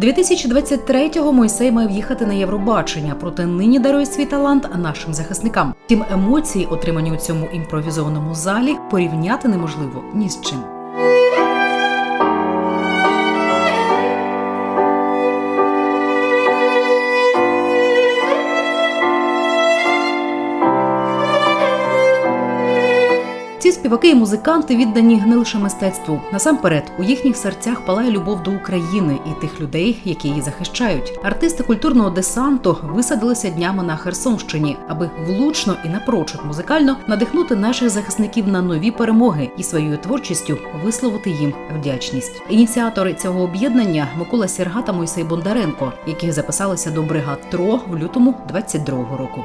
2023-го Мойсей мав їхати на Євробачення, проте нині дарує свій талант нашим захисникам. Тим емоції, отримані у цьому імпровізованому залі, порівняти неможливо ні з чим. Ці співаки і музиканти віддані не лише мистецтву. Насамперед, у їхніх серцях палає любов до України і тих людей, які її захищають. Артисти культурного десанту висадилися днями на Херсонщині, аби влучно і напрочуд музикально надихнути наших захисників на нові перемоги і своєю творчістю висловити їм вдячність. Ініціатори цього об'єднання Микола Сірга та Мойсей Бондаренко, які записалися до бригад ТРО в лютому 22-го року.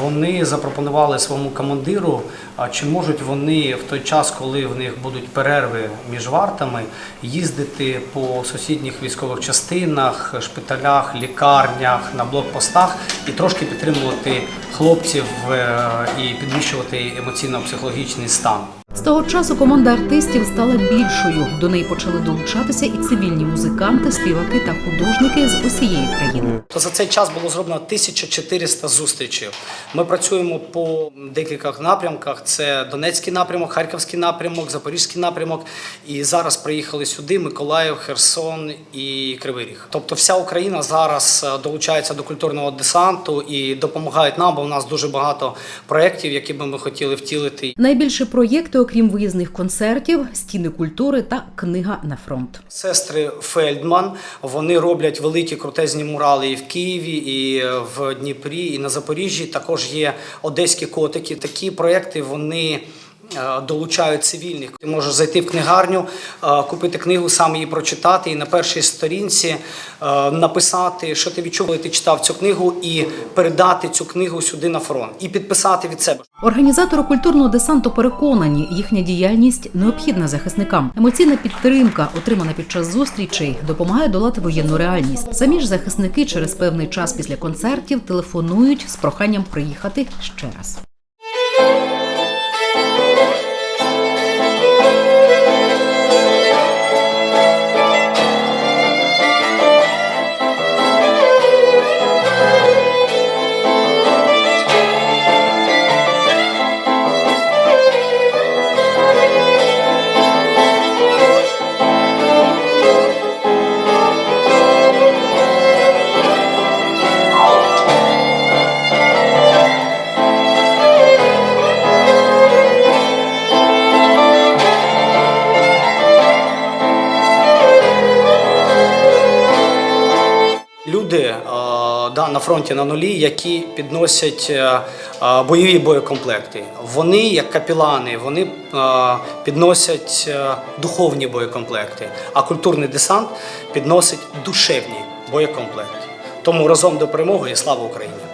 Вони запропонували своєму командиру, чи можуть вони в той час, коли в них будуть перерви між вартами, їздити по сусідніх військових частинах, шпиталях, лікарнях, на блокпостах і трошки підтримувати хлопців е, і підвищувати емоційно-психологічний стан. З того часу команда артистів стала більшою. До неї почали долучатися і цивільні музиканти, співаки та художники з усієї країни. То за цей час було зроблено 1400 зустрічей. Ми працюємо по декількох напрямках: це Донецький напрямок, Харківський напрямок, Запорізький напрямок. І зараз приїхали сюди Миколаїв, Херсон і Кривий Ріг. Тобто вся Україна зараз е, долучається до культурного десанту і допомагають нам, бо у нас дуже багато проєктів, які би ми хотіли втілити. Найбільші проєкти, окрім виїзних концертів, стіни культури та книга на фронт. Сестри Фельдман вони роблять великі крутезні мурали і в Києві, і в Дніпрі, і на Запоріжжі. Також є одеські котики. Такі проекти вони. Е, Долучають цивільних. Ти можеш зайти в книгарню, е, купити книгу, сам її прочитати, і на першій сторінці е, написати, що ти відчув, коли ти читав цю книгу, і передати цю книгу сюди на фронт, і підписати від себе. Організатори культурного десанту переконані, їхня діяльність необхідна захисникам. Емоційна підтримка, отримана під час зустрічей, допомагає долати воєнну реальність. Самі ж захисники через певний час після концертів телефонують з проханням приїхати ще раз. Да, на фронті на нулі, які підносять е, е, бойові боєкомплекти. Вони, як капілани, вони е, підносять духовні боєкомплекти, а культурний десант підносить душевні боєкомплекти. Тому разом до перемоги і слава Україні!